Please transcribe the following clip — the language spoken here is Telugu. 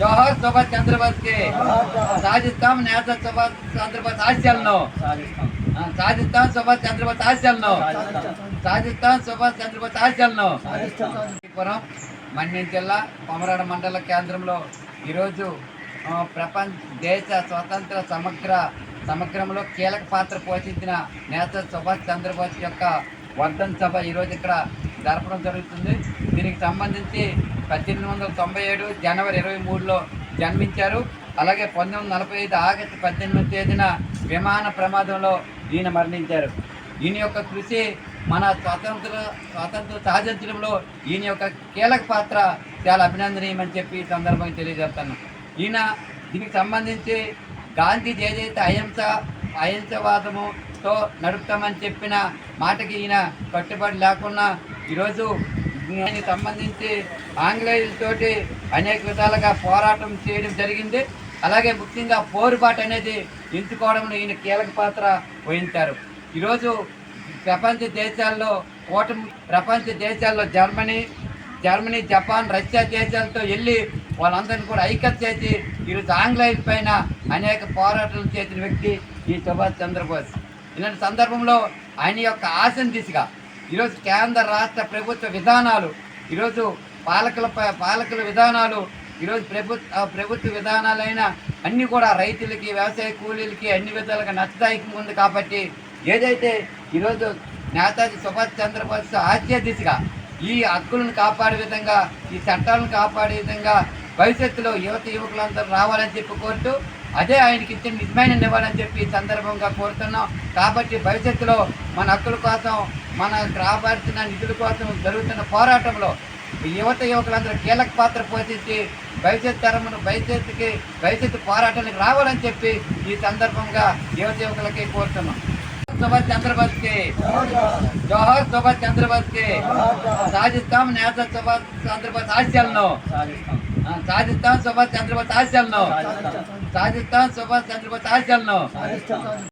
జోహర్ సుభాష్ చంద్రబోస్కి సాధిస్తాం నేత సుభాష్ చంద్రబోస్ ఆశయాలను. సాధిస్తాం సుభాష్ చంద్రబోస్ ఆశయాలను. సాధిస్తాం సుభాష్ చంద్రబోస్ ఆశయాలను. పురం మన్యం జిల్లా కొమరాడ మండల కేంద్రంలో ఈరోజు ప్రపంచ దేశ స్వతంత్ర సమగ్ర సమగ్రంలో కీలక పాత్ర పోషించిన నేత సుభాష్ చంద్రబోస్ యొక్క వర్ధన్ సభ ఈరోజు ఇక్కడ జరపడం జరుగుతుంది. దీనికి సంబంధించి పద్దెనిమిది వందల తొంభై ఏడు జనవరి ఇరవై మూడులో జన్మించారు. అలాగే పంతొమ్మిది వందల నలభై ఐదు ఆగస్టు పద్దెనిమిది తేదీన విమాన ప్రమాదంలో ఈయన మరణించారు. ఈయన యొక్క కృషి మన స్వాతంత్ర స్వాతంత్ర సాధించడంలో ఈయన యొక్క కీలక పాత్ర చాలా అభినందనీయమని చెప్పి ఈ సందర్భంగా తెలియజేస్తాను. ఈయన దీనికి సంబంధించి గాంధీ ఏదైతే అహింస అహింసవాదముతో నడుపుతామని చెప్పిన మాటకి ఈయన కట్టుబడి లేకుండా ఈరోజు దీనికి సంబంధించి ఆంగ్లేయులతోటి అనేక విధాలుగా పోరాటం చేయడం జరిగింది. అలాగే ముఖ్యంగా పోరుబాటు అనేది ఎంచుకోవడంలో ఈయన కీలక పాత్ర వహించారు. ఈరోజు ప్రపంచ దేశాల్లో కూటమి ప్రపంచ దేశాల్లో జర్మనీ జర్మనీ జపాన్ రష్యా దేశాలతో వెళ్ళి వాళ్ళందరినీ కూడా ఐక్యత చేసి ఈరోజు ఆంగ్లేయుల పైన అనేక పోరాటాలు చేసిన వ్యక్తి ఈ సుభాష్ చంద్రబోస్. ఇలాంటి సందర్భంలో ఆయన యొక్క ఆశని దిశగా ఈరోజు కేంద్ర రాష్ట్ర ప్రభుత్వ విధానాలు ఈరోజు పాలకుల ప- పాలకుల విధానాలు ఈరోజు ప్రభుత్వ ప్రభుత్వ విధానాలైన అన్నీ కూడా రైతులకి వ్యవసాయ కూలీలకి అన్ని విధాలుగా నష్టదాయకం ఉంది కాబట్టి ఏదైతే ఈరోజు నేతాజీ సుభాష్ చంద్రబోస్ ఆశయ దిశగా ఈ హక్కులను కాపాడే విధంగా ఈ చట్టాలను కాపాడే విధంగా భవిష్యత్తులో యువత యువకులందరూ రావాలని చెప్పి కోరుతూ అదే ఆయనకి ఇచ్చిన నిజమైన ఇవ్వాలని చెప్పి సందర్భంగా కోరుతున్నాం. కాబట్టి భవిష్యత్తులో మన హక్కుల కోసం మన రాబడుతున్న నిధుల కోసం జరుగుతున్న పోరాటంలో యువత యువకులందరూ కీలక పాత్ర పోషించి భవిష్యత్ తరమును భవిష్యత్తుకి భవిష్యత్తు పోరాటానికి రావాలని చెప్పి ఈ సందర్భంగా యువత యువకులకి కోరుతున్నాం. సుభాష్ చంద్రబోస్కి జోహర్ సుభాష్ చంద్రబోస్కి సాధిస్తాం నేత సుభాష్ చంద్రబోస్ ఆశయాలను ఆ, సాధిస్తాం సుభాష్ చంద్రబోస్ ఆశయాలను సాధిస్తాం సుభాష్ చంద్రబోస్ ఆశయాలను